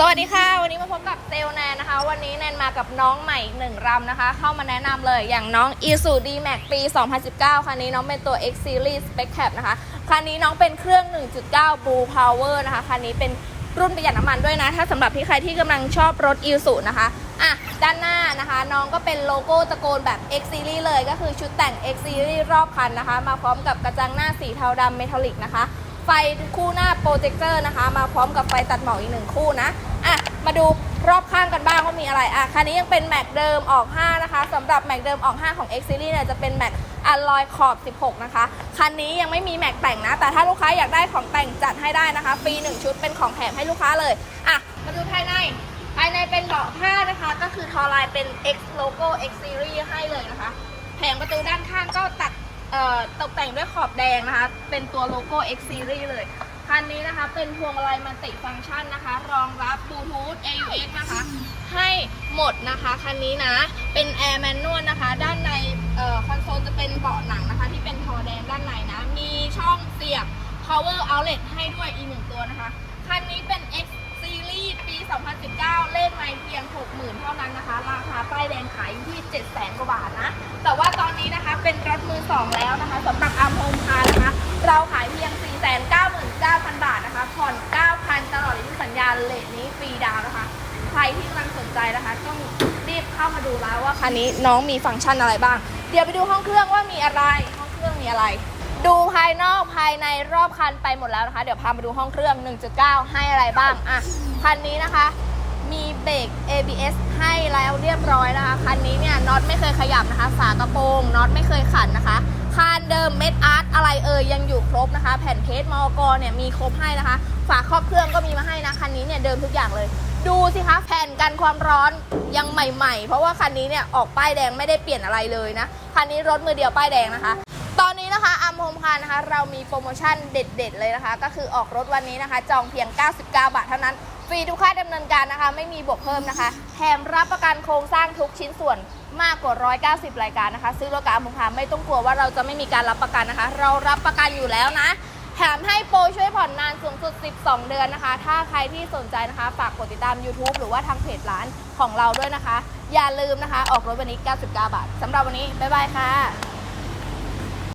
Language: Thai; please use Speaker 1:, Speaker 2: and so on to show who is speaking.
Speaker 1: สวัสดีค่ะ วันนี้มาพบกับเซลแนนนะคะ วันนี้แนนมากับน้องใหม่อีกหนึ่งรำนะคะ เข้ามาแนะนำเลยอย่างน้อง i s u d m a x ปี 2019 คันนี้น้องเป็นตัว X Series Spec Cap นะคะ คันนี้น้องเป็นเครื่อง 1.9 Blue Power นะคะ คันนี้เป็นรุ่นประหยัดน้ำมันด้วยนะ ถ้าสำหรับที่ใครที่กำลังชอบรถ i s u นะคะอะด้านหน้านะคะน้องก็เป็นโลโก้ตะโกนแบบ X Series เลย ก็คือชุดแต่ง X Series รอบคันนะคะ มาพร้อมกับกระจังหน้าสีเทาดำเมทัลลิกนะคะ ไฟคู่หน้าโปรเจคเตอร์นะคะ มาพร้อมกับไฟตัดหมอกอีกหนึ่งคู่นะอะมาดูรอบข้างกันบ้างว่ามีอะไรอะคันนี้ยังเป็นแม็กเดิมออก 5 นะคะสำหรับแม็กเดิมออก 5 ของ X Series เนี่ยจะเป็นแม็กอลลอยขอบ 16 นะคะ คันนี้ยังไม่มีแม็กแต่งนะ แต่ถ้าลูกค้าอยากได้ของแต่งจัดให้ได้นะคะ ฟรี 1 ชุดเป็นของแถมให้ลูกค้าเลย อะ มาดูภายใน ภายในเป็นเบาะผ้านะคะ ก็คือทอลายเป็น X logo X Series ให้เลยนะคะ แผงประตูด้านข้างก็ตัด ตกแต่งด้วยขอบแดงนะคะ เป็นตัวโลโก้ X Series เลย คันนี้นะคะเป็นพวงมาลัยมัลติฟังก์ชันนะคะ รองรับบลูทูธ AUX นะคะ ให้หมดนะคะคันนี้นะ เป็น Air Manual นะคะ ด้านในออคอนโซลจะเป็นเบาะหนังนะคะ ที่เป็นทอแดงด้านในนะ มีช่องเสียบ power outlet ให้ด้วยอีกหนึ่งตัวนะคะ คันนี้เป็น X Series ปี 2019 เลขไม่เพียง 60,000 เท่านั้นนะคะ ราคาป้ายแดงขายอยู่ที่ 700,000 กว่าบาท เป็นรถมือ2แล้วนะคะสำหรับอัมโฮมคาร์นะคะ เราขายเพียง 499,000 บาทนะคะ ผ่อน 9,000 ตลอดอายุสัญญาเลทนี้ฟรีดาวนะคะ ใครที่กำลังสนใจนะคะ ต้องรีบเข้ามาดูแล้วว่าคันนี้น้องมีฟังก์ชันอะไรบ้าง เดี๋ยวไปดูห้องเครื่องว่ามีอะไร ห้องเครื่องมีอะไร ดูภายนอกภายในรอบคันไปหมดแล้วนะคะ เดี๋ยวพามาดูห้องเครื่อง 1.9 ให้อะไรบ้าง อะ คันนี้นะคะ มีเบรก ABS ให้แล้วเรียบร้อยนะคะ คันนี้เนี่ย อตไม่เคยขยับนะคะ ฝากระโปรงน็อตไม่เคยขันนะคะ คานเดิมเม็ดอาร์ตอะไรเอ่ยยังอยู่ครบนะคะ แผ่นเทสมอกรเนี่ยมีครบให้นะคะ ฝาครอบเครื่องก็มีมาให้นะคันนี้เนี่ยเดิมทุกอย่างเลย ดูสิคะแผ่นกันความร้อนยังใหม่ ๆ เพราะว่าคันนี้เนี่ยออกป้ายแดงไม่ได้เปลี่ยนอะไรเลยนะคันนี้รถมือเดียวป้ายแดงนะคะตอนนี้นะคะอัมโฮมคานะคะ เรามีโปรโมชั่นเด็ด ๆ เลยนะคะ ก็คือออกรถวันนี้นะคะ จองเพียง 99 บาทเท่านั้น ฟรีทุกค่าดำเนินการนะคะ ไม่มีบวกเพิ่มนะคะแถมรับประกันโครงสร้างทุกชิ้นส่วนมากกว่า 190 รายการนะคะ ซื้อรถกับอัมโฮมคาไม่ต้องกลัวว่าเราจะไม่มีการรับประกันนะคะ เรารับประกันอยู่แล้วนะแถมให้โปรช่วยผ่อนนานสูงสุด 12 เดือนนะคะ ถ้าใครที่สนใจนะคะ ฝากกดติดตาม YouTube หรือว่าทางเพจร้านของเราด้วยนะคะ อย่าลืมนะคะ ออกรถวันนี้ 99 บาทสำหรับวันนี้ บ๊ายบายค่ะ